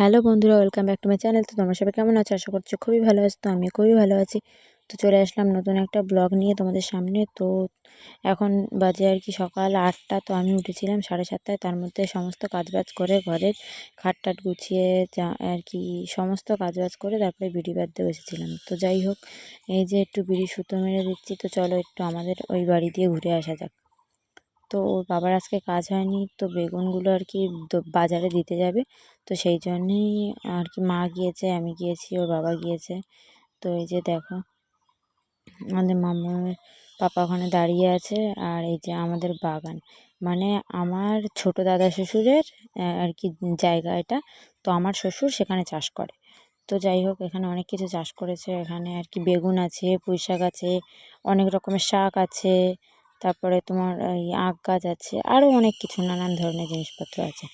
Hello বন্ধুরা, welcome back to my channel. তো তোমরা সবাই কেমন আছো? আশা করছ খুবই ভালো আছো। তো আমি খুবই ভালো আছি। তো চলে আসলাম নতুন একটা ব্লগ নিয়ে তোমাদের সামনে। তো এখন বাজে আর কি সকাল আটটা, তো আমি উঠেছিলাম সাড়ে সাতটায়। তার মধ্যে সমস্ত কাজবাজ করে ঘরের খাট টাট গুছিয়ে যা আর কি সমস্ত কাজবাজ করে তারপরে বিড়ি বাঁধতে বসেছিলাম। তো যাই হোক, এই যে একটু বিড়ি সুতো মেরে দিচ্ছি। তো চলো একটু আমাদের ওই বাড়ি দিয়ে ঘুরে আসা যাক। তো ওর বাবার আজকে কাজ হয়নি, তো বেগুনগুলো আর কি বাজারে দিতে যাবে। তো সেই জন্যেই আর কি মা গিয়েছে, আমি গিয়েছি, ওর বাবা গিয়েছে। তো এই যে দেখো, আমাদের মামার পাপা ওখানে দাঁড়িয়ে আছে, আর এই যে আমাদের বাগান। মানে আমার ছোট দাদা শ্বশুরের আর কি জায়গা এটা, তো আমার শ্বশুর সেখানে চাষ করে। তো যাই হোক, এখানে অনেক কিছু চাষ করেছে। এখানে আর কি বেগুন আছে পুঁই শাক আছে, অনেক রকমের শাক আছে তারপরে তোমার এই আখ গাছ আছে আরও অনেক কিছু নানান ধরনের জিনিসপত্র আছে।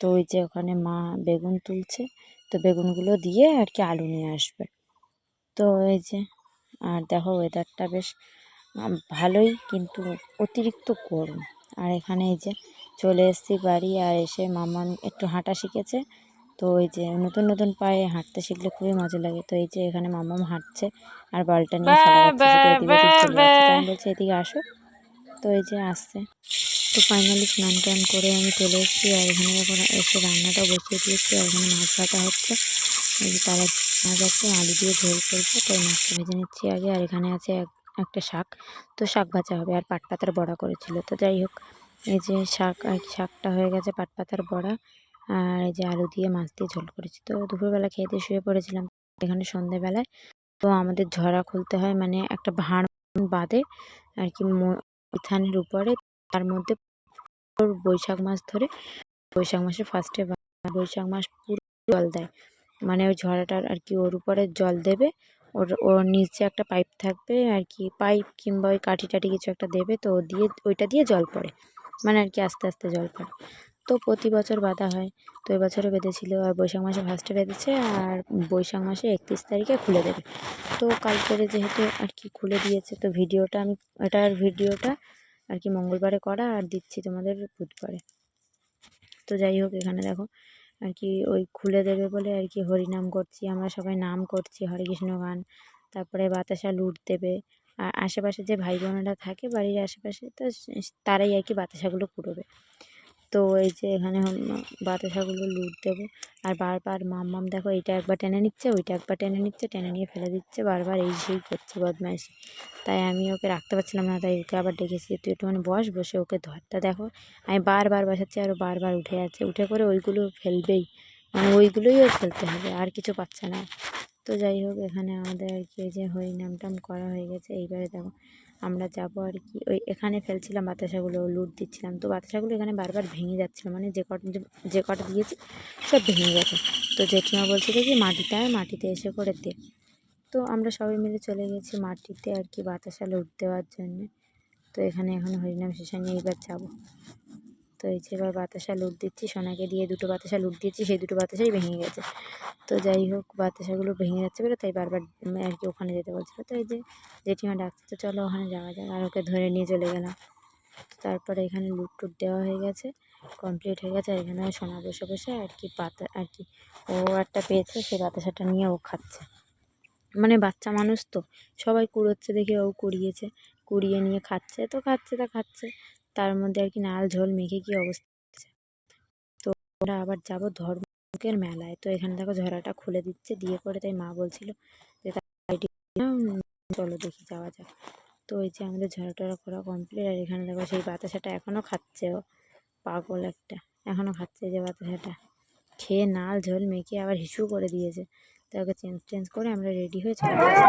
তো ওই যে ওখানে মা বেগুন তুলছে তো বেগুনগুলো দিয়ে আর কি আলু নিয়ে আসবে। তো এই যে আর দেখো ওয়েদারটা বেশ ভালোই কিন্তু অতিরিক্ত গরম। আর এখানে এই যে চলে এসেছি বাড়ি আর এসে মামা একটু হাঁটা শিখেছে। তো ওই যে নতুন নতুন পায়ে হাঁটতে শিখলে খুবই মজা লাগে। তো এই যে এখানে মামাম হাঁটছে আর বলটা নিয়ে বলছি এদিকে আসো। তো এই যে আসছে। তো ফাইনালি স্নান টান করে আমি চলে এসেছি আর এখানে এখন এসে রান্নাটা বসিয়ে দিয়েছি আর এখানে মাছ ভাজা হচ্ছে। এই যে তারা মাছ আছে, আলু দিয়ে ঝোল করব। তো মাছটা ভেজে নিচ্ছি আগে আর এখানে আছে এক, একটা শাক। তো শাক ভাজা হবে আর পাট পাতার বড়া করেছিল। তো যাই হোক, এই যে শাক আর শাকটা হয়ে গেছে পাট পাতার বড়া। আর এই যে আলু দিয়ে মাছ দিয়ে ঝোল করেছি। তো দুপুরবেলা খেয়ে দিয়ে শুয়ে পড়েছিলাম এখানে সন্ধেবেলায়। তো আমাদের ঝরা খুলতে হয় মানে একটা ভাঁড় বাঁধে। আর কি উঠানের উপরে তার মধ্যে বৈশাখ মাস ধরে বৈশাখ মাসে ফার্স্টে বৈশাখ মাস পুরো জল দেয়। মানে ওই ঝরাটার আর কি ওর উপরে জল দেবে, ওর ওর নিচে একটা পাইপ থাকবে আর কি পাইপ কিংবা ওই কাঠি টাঠি কিছু একটা দেবে তো দিয়ে, ওইটা দিয়ে জল পড়ে। মানে আর কি আস্তে আস্তে জল পড়ে। তো প্রতি বছর বাঁধা হয়। তো এবছরও বেঁধেছিল। আর বৈশাখ মাসে ফার্স্টে বেঁধেছে আর বৈশাখ মাসে একত্রিশ তারিখে খুলে দেবে। তো কালকেরে যেহেতু আর কি খুলে দিয়েছে, তো ভিডিওটা আমি, এটার ভিডিওটা আর কি মঙ্গলবারে করা আর দিচ্ছি তোমাদের বুধবারে। তো যাই হোক, এখানে দেখো আর কি ওই খুলে দেবে বলে আর কি হরিনাম করছি, আমরা সবাই নাম করছি, হরে কৃষ্ণ গান, তারপরে বাতাসা লুট দেবে। আর আশেপাশে যে ভাই বোনেরা থাকে, বাড়ির আশেপাশে, তো তারাই আর কি বাতাসাগুলো কুড়োবে। তো এই যে এখানে বাতাসাগুলো লুট দেবো। আর বারবার মাম্মাম দেখো এইটা একবার টেনে নিচ্ছে, ওইটা একবার টেনে নিচ্ছে, টেনে নিয়ে ফেলে দিচ্ছে, বারবার এই সেই করছে বদমাইশি। তাই আমি ওকে রাখতে পারছিলাম না, তাই ওকে আবার ডেকেছি। তুই একটুখানি বস, বসে ওকে ধর। তা দেখো, আমি বারবার বসাচ্ছি আর ও বারবার উঠে যাচ্ছে। উঠে করে ওইগুলো ফেলবেই। মানে ওইগুলোই ওর ফেলতে হবে, আর কিছু পাচ্ছে না। তো যাই হোক, এখানে আমাদের আর কি যে হরিনাম টাম করা হয়ে গেছে, এইবারে দেখো আমরা যাব আর কি। ওই এখানে ফেলছিলাম বাতাসাগুলো লুট দিচ্ছিলাম। তো বাতাসাগুলো এখানে বারবার ভেঙে যাচ্ছিল। মানে যে কটা, যে- কটা দিয়েছি, সব ভেঙে গেছে। তো জেঠিমা বলছিল কি মাটিটা মাটিতে এসে করে দে। তো আমরা সবাই মিলে চলে গেছি মাটিতে আর কি বাতাসা লুট দেওয়ার জন্যে। তো এখানে এখন হরিনাম শেষে নিয়ে এইবার যাব। তো এই যে এবার বাতাসা লুট দিচ্ছি, সোনাকে দিয়ে দুটো বাতাসা লুট দিয়েছি সেই দুটো বাতাসাই ভেঙে গেছে। তো যাই হোক, বাতাসাগুলো ভেঙে যাচ্ছে বলে তাই বারবার আর কি ওখানে যেতে বলছিল। তো এই যে জেঠিমা ডাকছে, তো চলো ওখানে যাওয়া যাক, আর ওকে ধরে নিয়ে চলে গেলাম। তারপরে এখানে লুট টুট দেওয়া হয়ে গেছে, কমপ্লিট হয়ে গেছে এখানে সোনা বসে বসে আর কি পাতা, আর কি ও একটা পেয়েছে সেই বাতাসাটা নিয়ে ও খাচ্ছে। মানে বাচ্চা মানুষ তো, সবাই কুড়োচ্ছে দেখে ও কুড়িয়েছে, কুড়িয়ে নিয়ে খাচ্ছে, তো খাচ্ছে তা খাচ্ছে। তার মধ্যে আর কি নাল ঝোল মেখে কি অবস্থা। তো ওরা আবার যাব ধর্মকের মেলায় তো এখানে দেখো ঝরাটা খুলে দিচ্ছে দিয়ে করে তাই মা বলছিল যে চলো দেখি যাওয়া যাক তো ওই যে আমাদের ঝরা টরা করা কমপ্লিট আর এখানে দেখো সেই বাতাসাটা এখনও খাচ্ছে ও পাগল একটা এখনও খাচ্ছে যে বাতাসাটা খেয়ে নাল ঝোল মেখে আবার হিসু করে দিয়েছে তো ওকে চেঞ্জ টেঞ্জ করে আমরা রেডি হয়ে চলে গেছি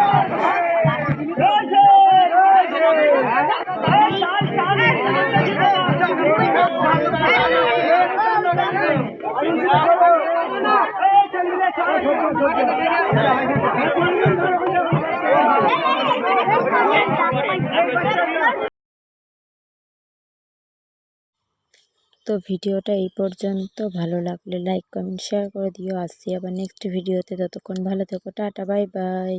তো ভিডিওটা এই পর্যন্ত। ভালো লাগলে লাইক কমেন্ট শেয়ার করে দিও। আসছি আবার নেক্সট ভিডিওতে ততক্ষণ ভালো থেকো। Tata bye bye